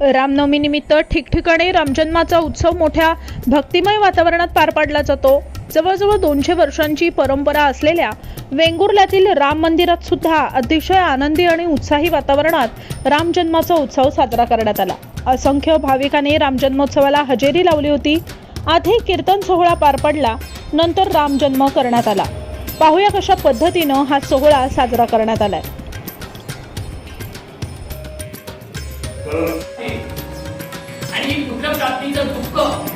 रामनवमीनिमित्त ठिकठिकाणी रामजन्माचा उत्सव मोठ्या भक्तिमय वातावरणात पार पाडला जातो. जवळजवळ दोनशे वर्षांची परंपरा असलेल्या वेंगुर्ल्यातील राम मंदिरात सुद्धा अतिशय आनंदी आणि उत्साही वातावरणात रामजन्माचा उत्सव साजरा करण्यात आला. असंख्य भाविकांनी रामजन्मोत्सवाला हजेरी लावली होती. आधी कीर्तन सोहळा पार पडला नंतर रामजन्म करण्यात आला. पाहूया कशा पद्धतीनं हा सोहळा साजरा करण्यात आलाय.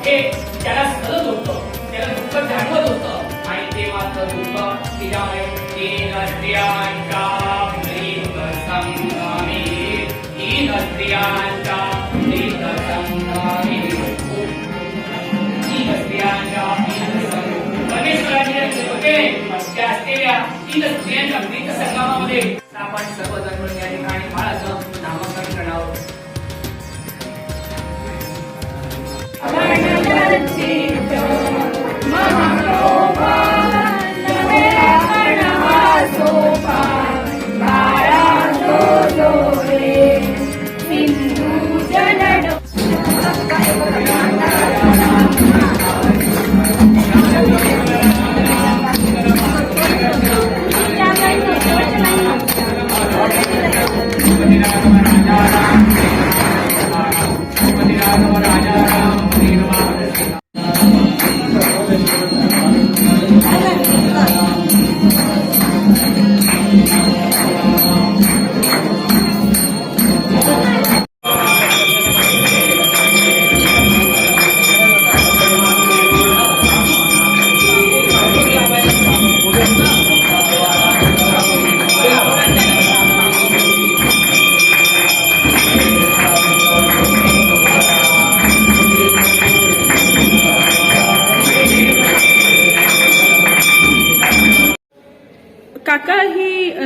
हे त्याला सलत होतं त्याला दुःख जाणवत होतं. आणि ते मात्र दुःख तिच्यामुळे तीन स्त्रियांच्या मृग संगामी तीन त्या असलेल्या तीन स्त्रियांच्या संगमामध्ये आपण सर्वजण या ठिकाणी बाळाचं नामकरण करणार ti.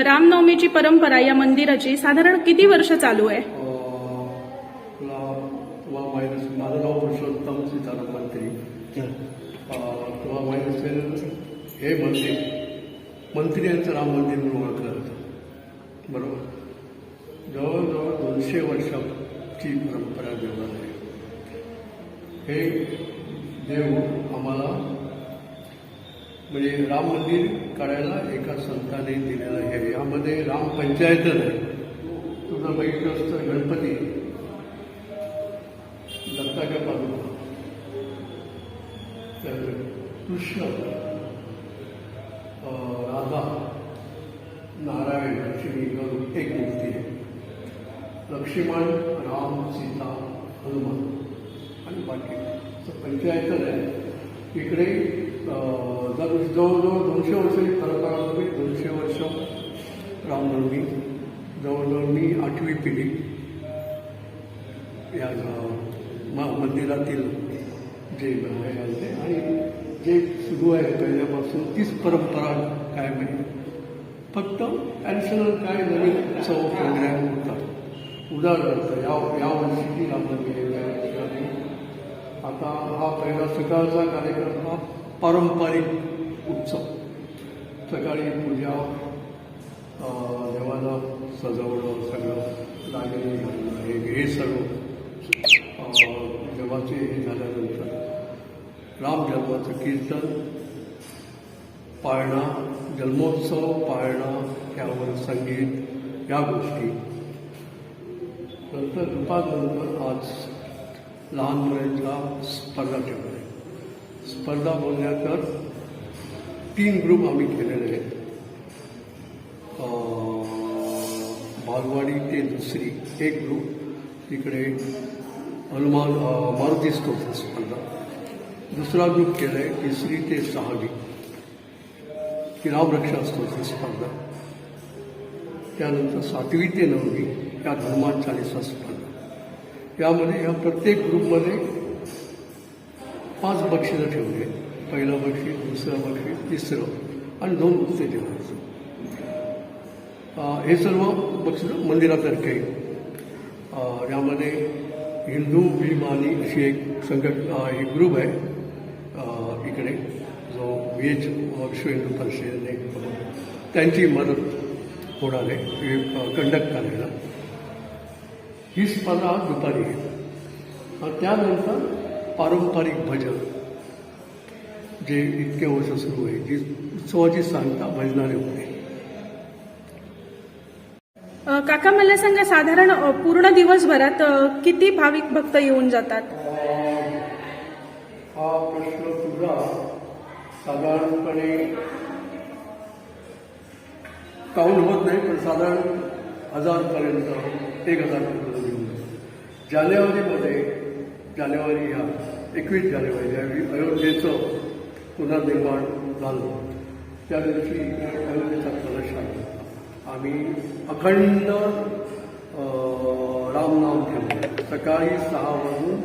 रामनवमीची परंपरा या मंदिराची साधारण किती वर्ष चालू आहे? माझं नाव पुरुषोत्तम सीताराम मंत्री माहीत हे मंदिर मंत्री यांचं राम मंदिर म्हणून ओळखलं जातं. बरोबर? जवळजवळ दोनशे वर्षाची परंपरा देवाला आहे. हे देव आम्हाला म्हणजे राम मंदिर काढायला एका संताने दिलेलं आहे. यामध्ये राम पंचायतच आहे. तुझं बघितलं असतं गणपती दत्ताच्या बाजूला तर कृष्ण राधा नारायण लक्ष्मी करून एक मूर्ती आहे. लक्ष्मण राम सीता हनुमान आणि बाकी. पंचायतच आहे. इकडे जर जवळजवळ दोनशे वर्षाची परंपरा होती दोनशे वर्ष रामनवमी जवळजवळ मी आठवी पिढी या म- मंदिरातील जे आहे आहे आणि जे सुरू आहे पहिल्यापासून तीच परंपरा काय म्हणजे फक्त ॲडिशनल काय नवीन उत्सव प्रोग्रॅम होतात. उदाहरणार्थ या या वर्षी रामनवमी आहे आता हा पहिला सकाळचा कार्यक्रम हा पारंपरिक उत्सव. सकाळी पूजा देवाला सजवणं सगळं लागणे घालणं हे हे सर्व देवाचे हे झाल्यानंतर राम जन्माचं कीर्तन पाळणा जन्मोत्सव पाळणा त्यावर संगीत या गोष्टी. नंतर दुपारनंतर आज लहान मुलांच्या स्पर्धा ठेवल्या स्पर्धा बोलल्या तर तीन ग्रुप आम्ही केलेले आहेत बालवाडी ते दुसरी एक ग्रुप तिकडे हनुमान मारुती स्तोत्र स्पर्धा। दुसरा ग्रुप केला आहे तिसरी ते सहावी। की रामरक्षा स्तोत्र स्पर्धा। त्यानंतर सातवी ते नववी, या हनुमान चालीसा स्पर्धा। यामध्ये या प्रत्येक ग्रुपमध्ये पाच बक्षिसं ठेवले. पहिलं बक्षीस दुसरं बक्षीस तिसरं आणि दोन उत्तेजनाचं हे सर्व बक्षिसं मंदिरातर्फे यामध्ये हिंदू भीमानी अशी एक संघट एक ग्रुप आहे. इकडे जो व्ही एच विश्व हिंदू परिषदेने त्यांची मदत होणार आहे कंडक्ट करायला. ही स्पर्धा दुपारी. आहे त्यानंतर पारंपरिक भजन जे इतके वर्ष सुरू आहे जी उत्सवाची सांगता भजनाने होते. काका मला सांगा साधारण पूर्ण दिवसभरात किती भाविक भक्त येऊन जातात? हा प्रश्न तुझा साधारणपणे काउंट होत नाही पण साधारण हजारपर्यंत एक हजारपर्यंत जानेवारीमध्ये जानेवारी ह्या एकवीस जानेवारी ज्यावेळी अयोध्येचं पुनर्निर्माण झालं. त्या दिवशी अयोध्येचा कलश आला आम्ही अखंड रामनाम ठेवलं. सकाळी सहा वाजून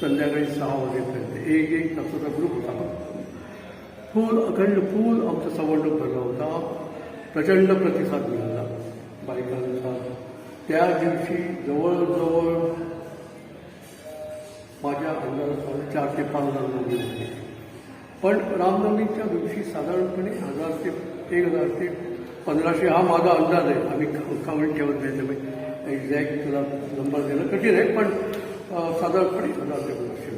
संध्याकाळी सहा वाजेपर्यंत. एक एक तासाचा ग्रुप होता. फूल अखंड फूल आमचा संवर्धन भरला होता. प्रचंड प्रतिसाद मिळाला. बायकांचा. त्या दिवशी जवळजवळ माझ्या अंदाजाप्रमाणे चार ते पाच हजार लोक होते. पण रामनवमीच्या दिवशी साधारणपणे हजार ते एक हजार ते पंधराशे हा माझा अंदाज आहे. आम्ही काउंट ठेवत नाही त्यामुळे एक्झॅक्ट तुला नंबर देणं कठीण आहे पण साधारणपणे हजार ते पंधराशे